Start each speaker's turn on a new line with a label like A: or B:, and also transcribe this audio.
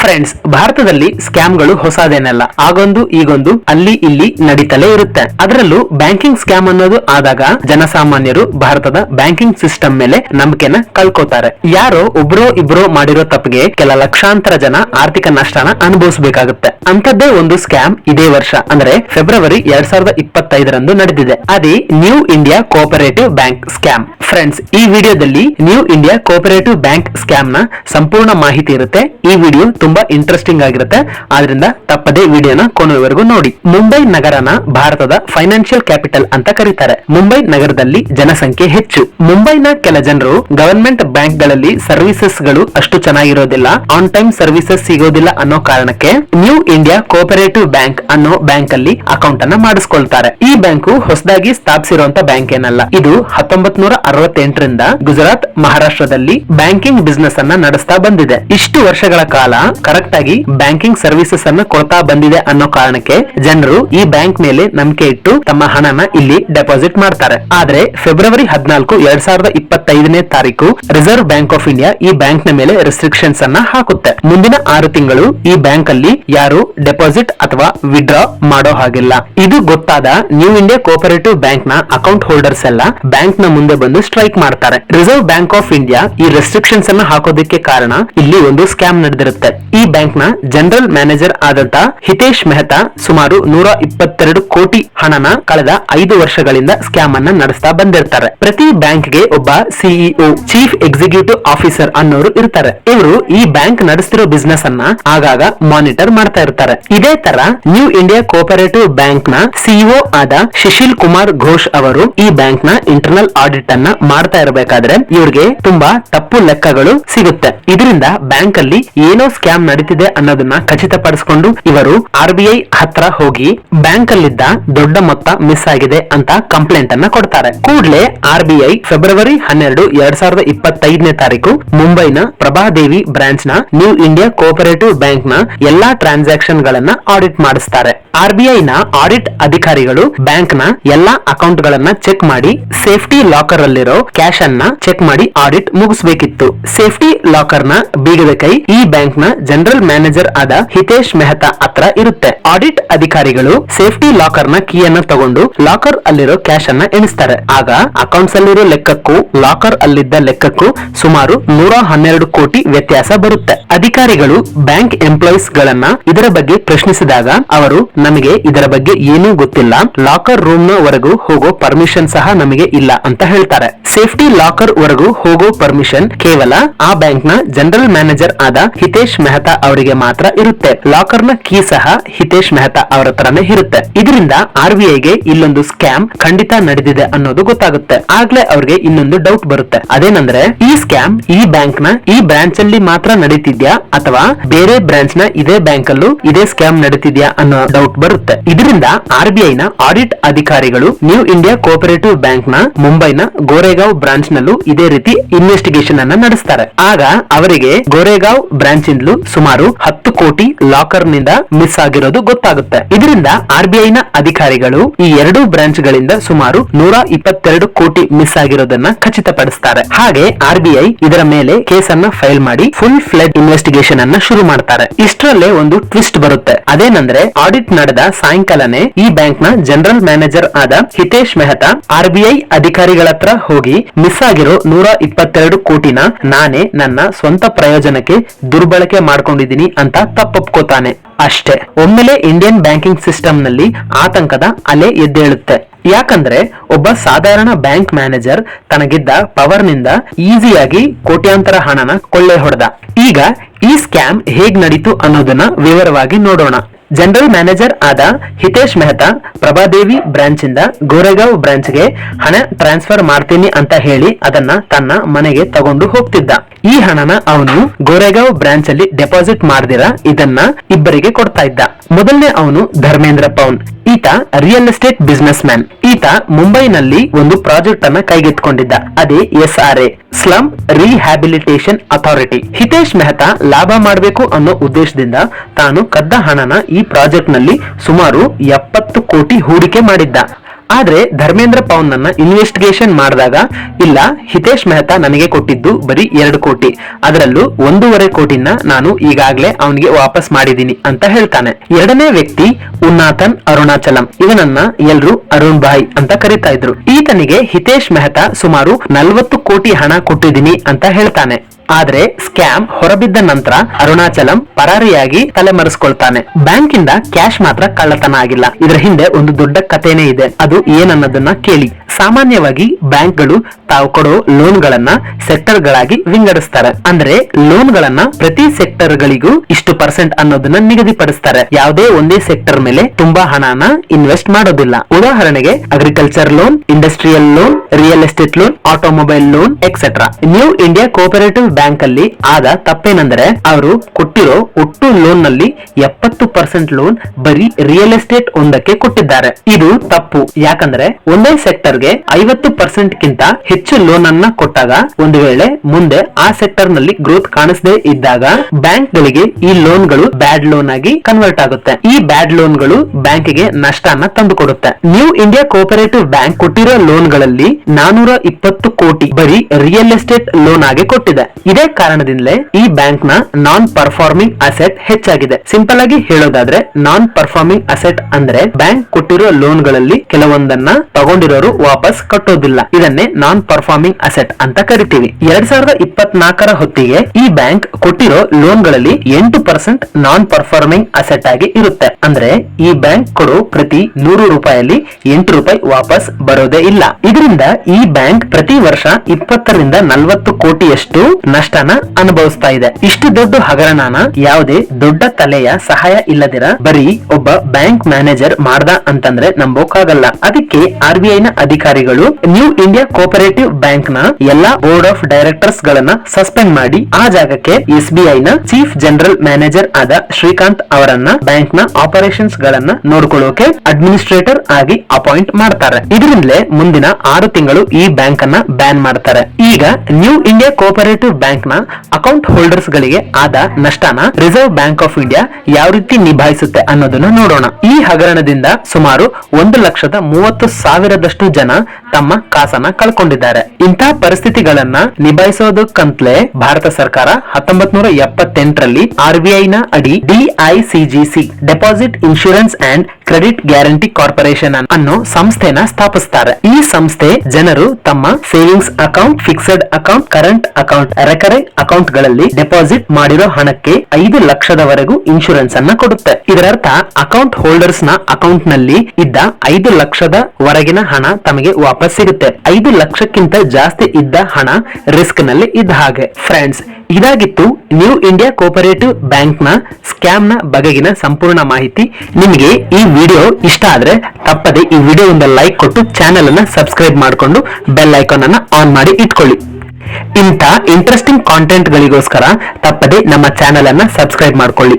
A: Friends ಭಾರತದಲ್ಲಿ ಸ್ಕ್ಯಾಮ್ಗಳು ಹೊಸದೇನಲ್ಲ. ಆಗೊಂದು, ಈಗೊಂದು, ಅಲ್ಲಿ, ಇಲ್ಲಿ ನಡೀತಲೇ ಇರುತ್ತೆ. ಅದರಲ್ಲೂ ಬ್ಯಾಂಕಿಂಗ್ ಸ್ಕ್ಯಾಮ್ ಅನ್ನೋದು ಆದಾಗ ಜನಸಾಮಾನ್ಯರು ಭಾರತದ ಬ್ಯಾಂಕಿಂಗ್ ಸಿಸ್ಟಮ್ ಮೇಲೆ ನಂಬಿಕೆನ ಕಳ್ಕೋತಾರೆ. ಯಾರೋ ಒಬ್ರೋ ಇಬ್ರೋ ಮಾಡಿರೋ ತಪ್ಪಿಗೆ ಕೆಲ ಲಕ್ಷಾಂತರ ಜನ ಆರ್ಥಿಕ ನಷ್ಟನ ಅನುಭವಿಸಬೇಕಾಗುತ್ತೆ. ಅಂತದ್ದೇ ಒಂದು ಸ್ಕ್ಯಾಮ್ ಇದೇ ವರ್ಷ, ಅಂದ್ರೆ ಫೆಬ್ರವರಿ ಎರಡ್ ಸಾವಿರದ ಇಪ್ಪತ್ತೈದರಂದು ನಡೆದಿದೆ. ಅದೇ New India Cooperative Bank scam friends ಈ ವಿಡಿಯೋದಲ್ಲಿ ನ್ಯೂ ಇಂಡಿಯಾ ಕೋಪರೇಟಿವ್ ಬ್ಯಾಂಕ್ ಸ್ಕ್ಯಾಮ್ನ ಸಂಪೂರ್ಣ ಮಾಹಿತಿ ಇರುತ್ತೆ. ಈ ವಿಡಿಯೋ ತುಂಬಾ ಇಂಟ್ರೆಸ್ಟಿಂಗ್ ಆಗಿರುತ್ತೆ. ಆದ್ರಿಂದ ತಪ್ಪದೇ ವಿಡಿಯೋನ ಕೊನೆವರೆಗೂ ನೋಡಿ. ಮುಂಬೈ ನಗರನ ಭಾರತದ ಫೈನಾನ್ಷಿಯಲ್ ಕ್ಯಾಪಿಟಲ್ ಅಂತ ಕರೀತಾರೆ. ಮುಂಬೈ ನಗರದಲ್ಲಿ ಜನಸಂಖ್ಯೆ ಹೆಚ್ಚು. ಮುಂಬೈನ ಕೆಲ ಜನರು ಗವರ್ಮೆಂಟ್ ಬ್ಯಾಂಕ್ಗಳಲ್ಲಿ ಸರ್ವಿಸಸ್ಗಳು ಅಷ್ಟು ಚೆನ್ನಾಗಿರೋದಿಲ್ಲ. ಆನ್ ಟೈಮ್ ಸರ್ವಿಸಸ್ ಸಿಗೋದಿಲ್ಲ ಅನ್ನೋ ಕಾರಣಕ್ಕೆ ನ್ಯೂ ಇಂಡಿಯಾ ಕೋಪರೇಟಿವ್ ಬ್ಯಾಂಕ್ ಅನ್ನೋ ಬ್ಯಾಂಕ್ ಅಲ್ಲಿ ಅಕೌಂಟ್ ಅನ್ನ ಮಾಡಿಸ್ಕೊಳ್ತಾರೆ. ಈ ಬ್ಯಾಂಕು ಹೊಸದಾಗಿ ಸ್ಥಾಪಿಸಿರುವಂತ ಬ್ಯಾಂಕ್ ಏನಲ್ಲ. ಇದು ಹತ್ತೊಂಬತ್ ನೂರ ಅರವತ್ತೆಂಟರಿಂದ ಗುಜರಾತ್, ಮಹಾರಾಷ್ಟ್ರದಲ್ಲಿ ಬ್ಯಾಂಕಿಂಗ್ ಬಿಸ್ನೆಸ್ ಅನ್ನ ನಡೆಸ್ತಾ ಬಂದಿದೆ. ಇಷ್ಟು ವರ್ಷಗಳ ಕಾಲ ಕರೆಕ್ಟ್ ಆಗಿ ಬ್ಯಾಂಕಿಂಗ್ ಸರ್ವಿಸಸ್ ಅನ್ನ ಕೊಡ್ತಾ ಬಂದಿದೆ ಅನ್ನೋ ಕಾರಣಕ್ಕೆ ಜನರು ಈ ಬ್ಯಾಂಕ್ ಮೇಲೆ ನಂಬಿಕೆ ಇಟ್ಟು ತಮ್ಮ ಹಣನ ಇಲ್ಲಿ ಡೆಪಾಸಿಟ್ ಮಾಡ್ತಾರೆ. ಆದ್ರೆ ಫೆಬ್ರವರಿ ಹದಿನಾಲ್ಕು ಎರಡ್ ಸಾವಿರದ ಇಪ್ಪತ್ತೈದನೇ ತಾರೀಕು ರಿಸರ್ವ್ ಬ್ಯಾಂಕ್ ಆಫ್ ಇಂಡಿಯಾ ಈ ಬ್ಯಾಂಕ್ನ ಮೇಲೆ ರೆಸ್ಟ್ರಿಕ್ಷನ್ಸ್ ಅನ್ನ ಹಾಕುತ್ತೆ. ಮುಂದಿನ ಆರು ತಿಂಗಳು ಈ ಬ್ಯಾಂಕ್ ಅಲ್ಲಿ ಯಾರು ಡೆಪಾಸಿಟ್ ಅಥವಾ ವಿಡ್ರಾ ಮಾಡೋ ಹಾಗಿಲ್ಲ. ಇದು ಗೊತ್ತಾದ ನ್ಯೂ ಇಂಡಿಯಾ ಕೋಪರೇಟಿವ್ ಬ್ಯಾಂಕ್ನ ಅಕೌಂಟ್ ಹೋಲ್ಡರ್ಸ್ ಎಲ್ಲ ಬ್ಯಾಂಕ್ನ ಮುಂದೆ ಬಂದು ಸ್ಟ್ರೈಕ್ ಮಾಡ್ತಾರೆ. ರಿಸರ್ವ್ ಬ್ಯಾಂಕ್ ಆಫ್ ಇಂಡಿಯಾ ಈ ರೆಸ್ಟ್ರಿಕ್ಷನ್ಸ್ ಅನ್ನ ಹಾಕೋದಕ್ಕೆ ಕಾರಣ ಇಲ್ಲಿ ಒಂದು ಸ್ಕ್ಯಾಮ್ ನಡೆದಿರುತ್ತೆ. ಈ ಬ್ಯಾಂಕ್ನ ಜನರಲ್ ಮ್ಯಾನೇಜರ್ ಆದಂತ ಹಿತೇಶ್ ಮೆಹ್ತಾ ಸುಮಾರು ನೂರ ಇಪ್ಪತ್ತೆರಡು ಕೋಟಿ ಹಣನ ಕಳೆದ ಐದು ವರ್ಷಗಳಿಂದ ಸ್ಕ್ಯಾಮ್ ಅನ್ನ ನಡೆಸ್ತಾ ಬಂದಿರ್ತಾರೆ. ಪ್ರತಿ ಬ್ಯಾಂಕ್ಗೆ ಒಬ್ಬ ಸಿಇಒ, ಚೀಫ್ ಎಕ್ಸಿಕ್ಯೂಟಿವ್ ಆಫೀಸರ್ ಅನ್ನೋರು ಇರ್ತಾರೆ. ಇವರು ಈ ಬ್ಯಾಂಕ್ ನಡೆಸ್ತಿರೋ ಬಿಸ್ನೆಸ್ ಅನ್ನ ಆಗಾಗ ಮಾನಿಟರ್ ಮಾಡ್ತಾ ಇರ್ತಾರೆ. ಇದೇ ತರ ನ್ಯೂ ಇಂಡಿಯಾ ಕೋಪರೇಟಿವ್ ಬ್ಯಾಂಕ್ನ ಸಿಇಒ ಆದ ಶಿಶಿಲ್ ಕುಮಾರ್ ಘೋಷ್ ಅವರು ಈ ಬ್ಯಾಂಕ್ನ ಇಂಟರ್ನಲ್ ಆಡಿಟ್ ಅನ್ನ ಮಾಡ್ತಾ ಇರಬೇಕಾದ್ರೆ ಇವ್ರಿಗೆ ತುಂಬಾ ತಪ್ಪು ಲೆಕ್ಕಗಳು ಸಿಗುತ್ತೆ. ಇದರಿಂದ ಬ್ಯಾಂಕ್ ಅಲ್ಲಿ ಏನೋ ಸ್ಕ್ಯಾಮ್ ನಡೀತಿದೆ ಅನ್ನೋದನ್ನ ಖಚಿತಪಡಿಸಿಕೊಂಡು ಇವರು ಆರ್ ಬಿ ಐ ಹತ್ರ ಹೋಗಿ ಬ್ಯಾಂಕ್ ಅಲ್ಲಿದ್ದ ದೊಡ್ಡ ಮೊತ್ತ ಮಿಸ್ ಆಗಿದೆ ಅಂತ ಕಂಪ್ಲೇಂಟ್ ಅನ್ನ ಕೊಡ್ತಾರೆ. ಕೂಡಲೇ ಆರ್ ಬಿ ಐ ಫೆಬ್ರವರಿ ಹನ್ನೆರಡು ಎರಡ್ ಸಾವಿರದ ಇಪ್ಪತ್ತೈದನೇ ತಾರೀಕು ಮುಂಬೈನ ಪ್ರಭಾದೇವಿ ಬ್ರಾಂಚ್ನ ನ್ಯೂ ಇಂಡಿಯಾ ಕೋಪರೇಟಿವ್ ಬ್ಯಾಂಕ್ನ ಎಲ್ಲಾ ಟ್ರಾನ್ಸಾಕ್ಷನ್ ಗಳನ್ನ ಆಡಿಟ್ ಮಾಡಿಸ್ತಾರೆ. ಆರ್ ಬಿ ಐ ನ ಆಡಿಟ್ ಅಧಿಕಾರಿಗಳು ಬ್ಯಾಂಕ್ನ ಎಲ್ಲಾ ಅಕೌಂಟ್ ಗಳನ್ನ ಚೆಕ್ ಮಾಡಿ ಸೇಫ್ಟಿ ಲಾಕರ್ ಅಲ್ಲಿರೋ ಕ್ಯಾಶ್ ಅನ್ನ ಚೆಕ್ ಮಾಡಿ ಆಡಿಟ್ ಮುಗಿಸಬೇಕಿತ್ತು. ಸೇಫ್ಟಿ ಲಾಕರ್ನ ಬೀಗದ ಕೈ ಈ ಬ್ಯಾಂಕ್ನ ಜನರಲ್ ಮ್ಯಾನೇಜರ್ ಆದ ಹಿತೇಶ್ ಮೆಹ್ತಾ ಹತ್ರ ಇರುತ್ತೆ. ಆಡಿಟ್ ಅಧಿಕಾರಿಗಳು ಸೇಫ್ಟಿ ಲಾಕರ್ನ ಕೀಯನ್ನ ತಗೊಂಡು ಲಾಕರ್ ಅಲ್ಲಿರೋ ಕ್ಯಾಶ್ ಅನ್ನ ಎಣಿಸ್ತಾರೆ. ಆಗ ಅಕೌಂಟ್ಸ್ ಅಲ್ಲಿರೋ ಲೆಕ್ಕಕ್ಕೂ ಲಾಕರ್ ಅಲ್ಲಿದ್ದ ಲೆಕ್ಕಕ್ಕೂ ಸುಮಾರು ನೂರ ಹನ್ನೆರಡು ಕೋಟಿ ವ್ಯತ್ಯಾಸ ಬರುತ್ತೆ. ಅಧಿಕಾರಿಗಳು ಬ್ಯಾಂಕ್ ಎಂಪ್ಲಾಯೀಸ್ ಗಳನ್ನ ಇದರ ಬಗ್ಗೆ ಪ್ರಶ್ನಿಸಿದಾಗ ಅವರು, ನಮಗೆ ಇದರ ಬಗ್ಗೆ ಏನೂ ಗೊತ್ತಿಲ್ಲ. ಲಾಕರ್ ರೂಮ್ನ ವರೆಗೂ ಹೋಗೋ ಪರ್ಮಿಷನ್ ಸಹ ನಮಗೆ ಇಲ್ಲ ಅಂತ ಹೇಳ್ತಾರೆ. ಸೇಫ್ಟಿ ಲಾಕರ್ ವರೆಗೂ ಹೋಗೋ ಪರ್ಮಿಷನ್ ಕೇವಲ ಆ ಬ್ಯಾಂಕ್ನ ಜನರಲ್ ಮ್ಯಾನೇಜರ್ ಆದ ಹಿತೇಶ್ ಮೆಹ್ತಾ ಅವರಿಗೆ ಮಾತ್ರ ಇರುತ್ತೆ. ಲಾಕರ್ನ ಕೀ ಸಹ ಹಿತೇಶ್ ಮೆಹ್ತಾ ಅವರ ಹತ್ರನೇ ಇರುತ್ತೆ. ಇದರಿಂದ ಆರ್ ಬಿ ಐಗೆ ಇಲ್ಲೊಂದು ಸ್ಕ್ಯಾಮ್ ಖಂಡಿತ ನಡೆದಿದೆ ಅನ್ನೋದು ಗೊತ್ತಾಗುತ್ತೆ. ಆಗ್ಲೇ ಅವ್ರಿಗೆ ಇನ್ನೊಂದು ಡೌಟ್ ಬರುತ್ತೆ. ಅದೇನಂದ್ರೆ, ಈ ಸ್ಕ್ಯಾಮ್ ಈ ಬ್ಯಾಂಕ್ನ ಈ ಬ್ರಾಂಚ್ ಅಲ್ಲಿ ಮಾತ್ರ ನಡೀತಿದ್ಯಾ ಅಥವಾ ಬೇರೆ ಬ್ರಾಂಚ್ನ ಇದೇ ಬ್ಯಾಂಕ್ ಅಲ್ಲೂ ಇದೇ ಸ್ಕ್ಯಾಮ್ ನಡೀತಿದ್ಯಾ ಅನ್ನೋ ಡೌಟ್ ಬರುತ್ತೆ. ಇದರಿಂದ ಆರ್ ಬಿ ಐ ನ ಆಡಿಟ್ ಅಧಿಕಾರಿಗಳು ನ್ಯೂ ಇಂಡಿಯಾ ಕೋಪರೇಟಿವ್ ಬ್ಯಾಂಕ್ನ ಮುಂಬೈನ ಗೋರೆಗಾಂವ್ ಬ್ರಾಂಚ್ ನಲ್ಲೂ ಇದೇ ರೀತಿ ಇನ್ವೆಸ್ಟಿಗೇಷನ್ ಅನ್ನ ನಡೆಸ್ತಾರೆ. ಆಗ ಅವರಿಗೆ ಗೋರೆಗಾಂವ್ ಬ್ರಾಂಚ್ ಇಂದಲೂ ಸುಮಾರು ಹತ್ತು ಕೋಟಿ ಲಾಕರ್ನಿಂದ ಮಿಸ್ ಆಗಿರೋದು ಗೊತ್ತಾಗುತ್ತೆ. ಇದರಿಂದ ಆರ್ ಬಿ ನ ಅಧಿಕಾರಿಗಳು ಈ ಎರಡು ಬ್ರಾಂಚ್ ಗಳಿಂದ ಸುಮಾರು ನೂರ ಇಪ್ಪತ್ತೆರಡು ಕೋಟಿ ಮಿಸ್ ಆಗಿರೋದನ್ನ ಖಚಿತಪಡಿಸ್ತಾರೆ. ಹಾಗೆ ಆರ್ಬಿಐ ಇದರ ಮೇಲೆ ಕೇಸ್ ಅನ್ನ ಫೈಲ್ ಮಾಡಿ ಫುಲ್ ಫ್ಲೆಡ್ ಇನ್ವೆಸ್ಟಿಗೇಷನ್ ಅನ್ನ ಶುರು ಮಾಡ್ತಾರೆ. ಇಷ್ಟರಲ್ಲೇ ಒಂದು ಟ್ವಿಸ್ಟ್ ಬರುತ್ತೆ. ಅದೇನಂದ್ರೆ ಆಡಿಟ್ ನಡೆದ ಸಾಯಂಕಾಲನೇ ಈ ಬ್ಯಾಂಕ್ನ ಜನರಲ್ ಮ್ಯಾನೇಜರ್ ಆದ ಹಿತೇಶ್ ಮೆಹ್ತಾ ಆರ್ಬಿಐ ಅಧಿಕಾರಿಗಳ ಹತ್ರ ಹೋಗಿ ಮಿಸ್ ಆಗಿರೋ ನೂರ ಇಪ್ಪತ್ತೆರಡು ಕೋಟಿನ ನಾನೇ ನನ್ನ ಸ್ವಂತ ಪ್ರಯೋಜನಕ್ಕೆ ದುರ್ಬಳಕೆ ಮಾಡ್ಕೊಂಡಿದ್ದೀನಿ ಅಂತ ತಪ್ಪೊಪ್ಕೋತಾನೆ. ಅಷ್ಟೇ. ಒಮ್ಮೆಲೆ ಇಂಡಿಯನ್ ಬ್ಯಾಂಕಿಂಗ್ ಸಿಸ್ಟಮ್ನಲ್ಲಿ ಆತಂಕದ ಅಲೆ ಎದ್ದೇಳುತ್ತೆ. ಯಾಕಂದ್ರೆ ಒಬ್ಬ ಸಾಧಾರಣ ಬ್ಯಾಂಕ್ ಮ್ಯಾನೇಜರ್ ತನಗಿದ್ದ ಪವರ್ನಿಂದ ಈಸಿಯಾಗಿ ಕೋಟ್ಯಾಂತರ ಹಣನ ಕೊಳ್ಳೆ ಹೊಡೆದ. ಈಗ ಈ ಸ್ಕ್ಯಾಮ್ ಹೇಗ್ ನಡೀತು ಅನ್ನೋದನ್ನ ವಿವರವಾಗಿ ನೋಡೋಣ. ಜನರಲ್ ಮ್ಯಾನೇಜರ್ ಆದ ಹಿತೇಶ್ ಮೆಹ್ತಾ, ಪ್ರಭಾದೇವಿ ಬ್ರಾಂಚ್ ಇಂದ ಗೋರೆಗಾಂವ್ ಬ್ರಾಂಚ್ಗೆ ಹಣ ಟ್ರಾನ್ಸ್ಫರ್ ಮಾಡ್ತೀನಿ ಅಂತ ಹೇಳಿ ಅದನ್ನ ತನ್ನ ಮನೆಗೆ ತಗೊಂಡು ಹೋಗ್ತಿದ್ದ. ಈ ಹಣನ ಅವನು ಗೋರೆಗಾಂವ್ ಬ್ರಾಂಚ್ ಅಲ್ಲಿ ಡೆಪಾಸಿಟ್ ಮಾಡ್ದಿರ, ಇದನ್ನ ಇಬ್ಬರಿಗೆ ಕೊಡ್ತಾ ಇದ್ದ. ಮೊದಲನೇ ಅವನು ಧರ್ಮೇಂದ್ರ ಪೌನ್ ಈತ ರಿಯಲ್ ಎಸ್ಟೇಟ್ ಬಿಸ್ನೆಸ್ ಮ್ಯಾನ್ ಈತ ಮುಂಬೈನಲ್ಲಿ ಒಂದು ಪ್ರಾಜೆಕ್ಟ್ ಅನ್ನ ಕೈಗೆತ್ತಿಕೊಂಡಿದ್ದ. ಅದೇ S R A slum rehabilitation authority Hitesh Mehta ಲಾಭ ಮಾಡಬೇಕು ಅನ್ನೋ ಉದ್ದೇಶದಿಂದ ತಾನು ಕದ್ದ ಹಣನ ಈ ಪ್ರಾಜೆಕ್ಟ್ನಲ್ಲಿ ಸುಮಾರು ಎಪ್ಪತ್ತು ಕೋಟಿ ಹೂಡಿಕೆ ಮಾಡಿದ್ದ. ಆದ್ರೆ ಧರ್ಮೇಂದ್ರ ಪವನ್ ನನ್ನ ಇನ್ವೆಸ್ಟಿಗೇಷನ್ ಮಾಡಿದಾಗ, ಇಲ್ಲ, ಹಿತೇಶ್ ಮೆಹ್ತಾ ನನಗೆ ಕೊಟ್ಟಿದ್ದು ಬರೀ ಎರಡು ಕೋಟಿ. ಅದರಲ್ಲೂ ಒಂದೂವರೆ ಕೋಟಿನ ನಾನು ಈಗಾಗಲೇ ಅವನಿಗೆ ವಾಪಸ್ ಮಾಡಿದ್ದೀನಿ ಅಂತ ಹೇಳ್ತಾನೆ. ಎರಡನೇ ವ್ಯಕ್ತಿ ಉನ್ನಾಥನ್ ಅರುಣಾಚಲಂ. ಇವನನ್ನ ಎಲ್ರು ಅರುಣ್ ಬಾಯ್ ಅಂತ ಕರೀತಾ ಇದ್ರು. ಈತನಿಗೆ ಹಿತೇಶ್ ಮೆಹ್ತಾ ಸುಮಾರು ನಲವತ್ತು ಕೋಟಿ ಹಣ ಕೊಟ್ಟಿದ್ದೀನಿ ಅಂತ ಹೇಳ್ತಾನೆ. ಆದ್ರೆ ಸ್ಕ್ಯಾಮ್ ಹೊರಬಿದ್ದ ನಂತರ ಅರುಣಾಚಲಂ ಪರಾರಿಯಾಗಿ ತಲೆಮರೆಸ್ಕೊಳ್ತಾನೆ. ಬ್ಯಾಂಕ್ ಇಂದ ಕ್ಯಾಶ್ ಮಾತ್ರ ಕಳ್ಳತನ ಆಗಿಲ್ಲ. ಇದರ ಹಿಂದೆ ಒಂದು ದೊಡ್ಡ ಕಥೆನೇ ಇದೆ. ಅದು ಏನನ್ನೋದನ್ನ ಕೇಳಿ. ಸಾಮಾನ್ಯವಾಗಿ ಬ್ಯಾಂಕ್ಗಳು ತಾವು ಕೊಡೋ ಲೋನ್ ಗಳನ್ನ ಸೆಕ್ಟರ್ ಗಳಾಗಿ ವಿಂಗಡಿಸ್ತಾರೆ. ಅಂದ್ರೆ ಲೋನ್ ಗಳನ್ನ ಪ್ರತಿ ಸೆಕ್ಟರ್ ಗಳಿಗೂ ಇಷ್ಟು ಪರ್ಸೆಂಟ್ ಅನ್ನೋದನ್ನ ನಿಗದಿಪಡಿಸ್ತಾರೆ. ಯಾವುದೇ ಒಂದೇ ಸೆಕ್ಟರ್ ಮೇಲೆ ತುಂಬಾ ಹಣನ ಇನ್ವೆಸ್ಟ್ ಮಾಡೋದಿಲ್ಲ. ಉದಾಹರಣೆಗೆ agriculture loan, industrial loan, real estate loan, automobile loan etcetera new India cooperative bank ಅಲ್ಲಿ ಆದ ತಪ್ಪೇನೆಂದರೆ ಅವರು ಕೊಟ್ಟಿರೋ ಒಟ್ಟು ಲೋನ್ನಲ್ಲಿ ಎಪ್ಪತ್ತು ಪರ್ಸೆಂಟ್ ಲೋನ್ ಬರೀ ರಿಯಲ್ ಎಸ್ಟೇಟ್ ಒಂದಕ್ಕೆ ಕೊಟ್ಟಿದ್ದಾರೆ. ಇದು ತಪ್ಪು. ಯಾಕಂದ್ರೆ ಒಂದೇ ಸೆಕ್ಟರ್ಗೆ ಐವತ್ತು ಪರ್ಸೆಂಟ್ ಗಿಂತ ಹೆಚ್ಚು ಲೋನ್ ಅನ್ನ ಕೊಟ್ಟಾಗ ಒಂದು ವೇಳೆ ಮುಂದೆ ಆ ಸೆಕ್ಟರ್ನಲ್ಲಿ ಗ್ರೋತ್ ಕಾಣಿಸದೇ ಇದ್ದಾಗ ಬ್ಯಾಂಕ್ ಗಳಿಗೆ ಈ ಲೋನ್ಗಳು ಬ್ಯಾಡ್ ಲೋನ್ ಆಗಿ ಕನ್ವರ್ಟ್ ಆಗುತ್ತೆ. ಈ ಬ್ಯಾಡ್ ಲೋನ್ಗಳು ಬ್ಯಾಂಕ್ಗೆ ತಂದು ಕೊಡುತ್ತೆ ನ್ಯೂ ಇಂಡಿಯಾ ಕೋಪರೇಟಿವ್ ಬ್ಯಾಂಕ್ ಕೊಟ್ಟಿರೋ ಲೋನ್ಗಳಲ್ಲಿ ನಾನೂರ ಇಪ್ಪತ್ತು ಕೋಟಿ ಬರೀ ರಿಯಲ್ ಎಸ್ಟೇಟ್ ಲೋನ್ ಆಗಿ ಕೊಟ್ಟಿದೆ. ಇದೇ ಕಾರಣದಿಂದಲೇ ಈ ಬ್ಯಾಂಕ್ನ ನಾನ್ ಪರ್ಫಾರ್ಮಿಂಗ್ ಅಸೆಟ್ ಹೆಚ್ಚಾಗಿದೆ. ಸಿಂಪಲ್ ಆಗಿ ಹೇಳೋದಾದ್ರೆ ನಾನ್ ಪರ್ಫಾರ್ಮಿಂಗ್ ಅಸೆಟ್ ಅಂದ್ರೆ ಬ್ಯಾಂಕ್ ಕೊಟ್ಟಿರೋ ಲೋನ್ಗಳಲ್ಲಿ ಕೆಲವೊಂದನ್ನ ತಗೊಂಡಿರೋರು ವಾಪಸ್ ಕಟ್ಟೋದಿಲ್ಲ. ಇದನ್ನೇ ನಾನ್ ಪರ್ಫಾರ್ಮಿಂಗ್ ಅಸೆಟ್ ಅಂತ ಕರಿತೀವಿ. ಎರಡ್ ಸಾವಿರದ ಇಪ್ಪತ್ನಾಲ್ಕರ ಹೊತ್ತಿಗೆ ಈ ಬ್ಯಾಂಕ್ ಕೊಟ್ಟಿರೋ ಲೋನ್ಗಳಲ್ಲಿ ಎಂಟು ಪರ್ಸೆಂಟ್ ನಾನ್ ಪರ್ಫಾರ್ಮಿಂಗ್ ಅಸೆಟ್ ಆಗಿ ಇರುತ್ತೆ. ಅಂದ್ರೆ ಈ ಬ್ಯಾಂಕ್ ಕೊಡೋ ಪ್ರತಿ ನೂರು ರೂಪಾಯಲ್ಲಿ ಎಂಟು ರೂಪಾಯಿ ವಾಪಸ್ ಬರೋದೇ ಇಲ್ಲ. ಇದರಿಂದ ಈ ಬ್ಯಾಂಕ್ ಪ್ರತಿ ವರ್ಷ ಇಪ್ಪತ್ತರಿಂದ ನಲವತ್ತು ಕೋಟಿಯಷ್ಟು ನಷ್ಟನ ಅನುಭವಿಸ್ತಾ ಇದೆ. ಇಷ್ಟು ದೊಡ್ಡ ಹಗರಣನ ಯಾವುದೇ ದೊಡ್ಡ ತಲೆಯ ಸಹಾಯ ಇಲ್ಲದಿರ ಬರೀ ಒಬ್ಬ ಬ್ಯಾಂಕ್ ಮ್ಯಾನೇಜರ್ ಮಾಡ್ದ ಅಂತಂದ್ರೆ ನಂಬೋಕಾಗಲ್ಲ. ಅದಕ್ಕೆ ಆರ್ನ ಅಧಿಕಾರಿಗಳು ನ್ಯೂ ಇಂಡಿಯಾ ಕೋಪರೇಟಿವ್ ಬ್ಯಾಂಕ್ನ ಎಲ್ಲಾ ಬೋರ್ಡ್ ಆಫ್ ಡೈರೆಕ್ಟರ್ಸ್ ಗಳನ್ನ ಸಸ್ಪೆಂಡ್ ಮಾಡಿ ಆ ಜಾಗಕ್ಕೆ ಎಸ್ ಬಿ ನ ಚೀಫ್ ಜನರಲ್ ಮ್ಯಾನೇಜರ್ ಆದ ಶ್ರೀಕಾಂತ್ ಅವರನ್ನ ಬ್ಯಾಂಕ್ನ ಆಪರೇಷನ್ಸ್ ಗಳನ್ನ ನೋಡ್ಕೊಳ್ಳೋಕೆ ಅಡ್ಮಿನಿಸ್ಟ್ರೇಟರ್ ಆಗಿ ಅಪಾಯಿಂಟ್ ಮಾಡ್ತಾರೆ. ಇದರಿಂದಲೇ ಮುಂದಿನ ಆರು ತಿಂಗಳು ಈ ಬ್ಯಾಂಕ್ ಅನ್ನ ಬ್ಯಾನ್ ಮಾಡ್ತಾರೆ. ಈಗ ನ್ಯೂ ಇಂಡಿಯಾ ಕೋಪರೇಟಿವ್ ಬ್ಯಾಂಕ್ ನ ಅಕೌಂಟ್ ಹೋಲ್ಡರ್ಸ್ ಗಳಿಗೆ ಆದ ನಷ್ಟನ ರಿಸರ್ವ್ ಬ್ಯಾಂಕ್ ಆಫ್ ಇಂಡಿಯಾ ಯಾವ ರೀತಿ ನಿಭಾಯಿಸುತ್ತೆ ಅನ್ನೋದನ್ನ ನೋಡೋಣ. ಈ ಹಗರಣದಿಂದ ಸುಮಾರು ಒಂದು ಲಕ್ಷದ ಮೂವತ್ತು ಸಾವಿರದಷ್ಟು ಜನ ತಮ್ಮ ಕಾಸನ್ನ ಕಳ್ಕೊಂಡಿದ್ದಾರೆ. ಇಂತಹ ಪರಿಸ್ಥಿತಿಗಳನ್ನ ನಿಭಾಯಿಸೋದಕ್ಕಂತಲೇ ಭಾರತ ಸರ್ಕಾರ ಹತ್ತೊಂಬತ್ ನೂರ ಎಪ್ಪತ್ತೆಂಟರಲ್ಲಿ ಆರ್ ಬಿ ಐ ನ ಅಡಿ DICGC deposit insurance and credit guarantee corporation ಅನ್ನೋ ಸಂಸ್ಥೆನ ಸ್ಥಾಪಿಸ್ತಾರೆ. ಈ ಸಂಸ್ಥೆ ಜನರು ತಮ್ಮ savings account, fixed account, current account recurring ಅಕೌಂಟ್ಗಳಲ್ಲಿ deposit ಮಾಡಿರೋ ಹಣಕ್ಕೆ ಐದು ಲಕ್ಷದವರೆಗೂ ಇನ್ಶೂರೆನ್ಸ್ ಅನ್ನ ಕೊಡುತ್ತೆ. ಇದರರ್ಥ, ಅಕೌಂಟ್ ಹೋಲ್ಡರ್ಸ್ನ ಅಕೌಂಟ್ನಲ್ಲಿ ಇದ್ದ ಐದು ಲಕ್ಷದ ವರೆಗಿನ ಹಣ ತಮಗೆ ವಾಪಸ್ ಸಿಗುತ್ತೆ. ಐದು ಲಕ್ಷಕ್ಕಿಂತ ಜಾಸ್ತಿ ಇದ್ದ ಹಣ ರಿಸ್ಕ್ನಲ್ಲಿ ಇದ್ದ ಹಾಗೆ. ಫ್ರೆಂಡ್ಸ್ ಇದಾಗಿತ್ತು ನ್ಯೂ ಇಂಡಿಯಾ ಕೋಪರೇಟಿವ್ ಬ್ಯಾಂಕ್ನ ಸ್ಕ್ಯಾಮ್ನ ಬಗೆಗಿನ ಸಂಪೂರ್ಣ ಮಾಹಿತಿ. ನಿಮಗೆ ಈ ವಿಡಿಯೋ ಇಷ್ಟ ಆದರೆ ತಪ್ಪದೆ ಈ ವಿಡಿಯೋ ಒಂದು ಲೈಕ್ ಕೊಟ್ಟು ಚಾನೆಲ್ ಅನ್ನು ಸಬ್ಸ್ಕ್ರೈಬ್ ಮಾಡಿಕೊಂಡು ಬೆಲ್ ಐಕಾನ್ ಅನ್ನು ಆನ್ ಮಾಡಿ ಇಟ್ಕೊಳ್ಳಿ. ಇಂಥ ಇಂಟ್ರೆಸ್ಟಿಂಗ್ ಕಾಂಟೆಂಟ್ಗಳಿಗೋಸ್ಕರ ತಪ್ಪದೆ ನಮ್ಮ ಚಾನೆಲ್ ಅನ್ನು ಸಬ್ಸ್ಕ್ರೈಬ್ ಮಾಡ್ಕೊಳ್ಳಿ.